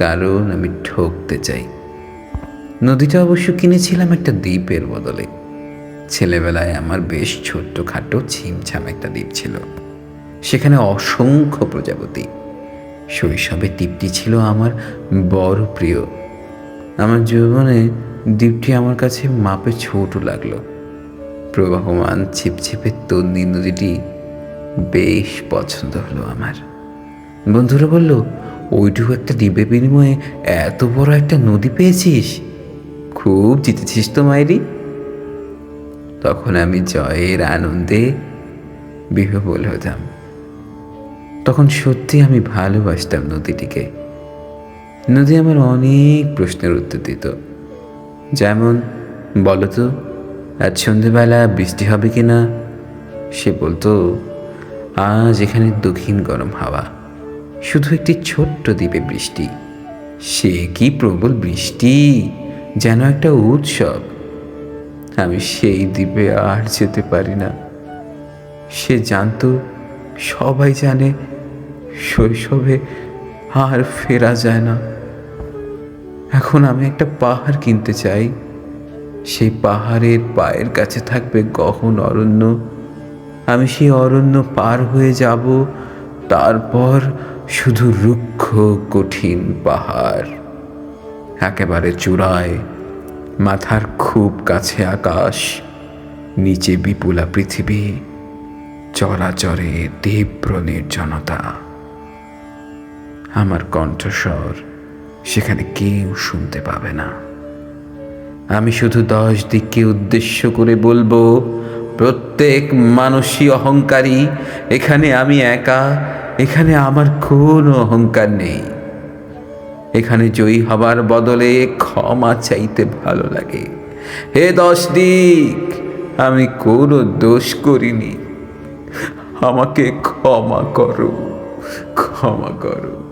কারণ আমি ঠকতে চাই। নদীটা অবশ্য কিনেছিলাম একটা দ্বীপের বদলে। ছেলেবেলায় আমার বেশ ছোট্ট খাটো ছিমছাম একটা দ্বীপ ছিল। সেখানে অসংখ্য প্রজাপতি। শৈশবে দ্বীপটি ছিল আমার বড় প্রিয়। আমার জীবনে দ্বীপটি আমার কাছে মাপে ছোট লাগল। প্রবাহমান ছিপছিপে তন্নি নদীটি বেশ পছন্দ হলো আমার। বন্ধুরা বলল ওইটুকু একটা দ্বীপের বিনিময়ে এত বড় একটা নদী পেয়েছিস? খুব জিতেছিস তো মায়েরি তখন আমি জয়ের আনন্দে বিহবল হতাম। তখন সত্যি আমি ভালোবাসতাম নদীটিকে। নদী আমার অনেক প্রশ্নের উত্তর দিত। যেমন বলো তো আজ সন্ধেবেলা বৃষ্টি হবে কি না সে বলতো, আজ এখানে দক্ষিণ গরম হাওয়া। শুধু একটি ছোট্ট দ্বীপে বৃষ্টি। সে কি প্রবল বৃষ্টি, যেন একটা উৎসব। আমি সেই দ্বীপে আর যেতে পারি না। সে জানতো, সবাই জানে, শৈশবে আর ফেরা যায় না। এখন আমি একটা পাহাড় কিনতে চাই। সেই পাহাড়ের পায়ের কাছে থাকবে গহন অরণ্য। আমি সেই অরণ্য পার হয়ে যাব, তারপর শুধু রুক্ষ কঠিন পাহাড়। একেবারে চূড়ায় মাথার খুব কাছে আকাশ, নিচে বিপুলা পৃথিবী, চরাচরে তীব্র নির্জনতা। আমার কণ্ঠস্বর সেখানে কেউ শুনতে পাবে না। আমি শুধু দশ দিককে উদ্দেশ্য করে বলব, প্রত্যেক মানুষই অহংকারী, এখানে আমি একা এখানে আমার কোনো অহংকার নেই। এখানে জয়ী হবার বদলে ক্ষমা চাইতে ভালো লাগে। হে দশ দিক, আমি কোনো দোষ করিনি। আমাকে ক্ষমা করো ক্ষমা করো।